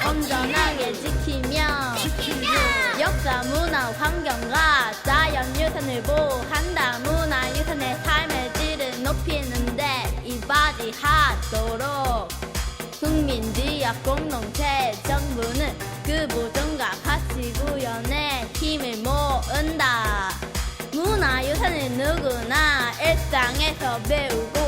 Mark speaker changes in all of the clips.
Speaker 1: 안전하게 지키며 역사 문화 환경과 자연 유산을 보호한다. 문화 유산의 삶의 질을 높이는데 이바지하도록. 국민 지역 공동체 정부는 그 모든과 같이 구현해 힘을 모은다. 문화 유산을 누구나 일상에서 배우고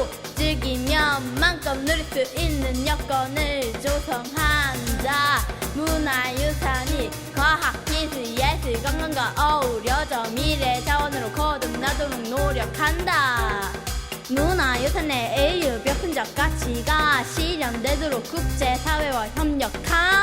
Speaker 1: 만큼 누릴 수 있는 여건을 조성한다. 문화유산이 과학, 기술, 예술, 관광과 어우러져 미래 자원으로 거듭 나도록 노력한다. 문화유산의 인류 벽훈적 가치가 실현되도록 국제사회와 협력한다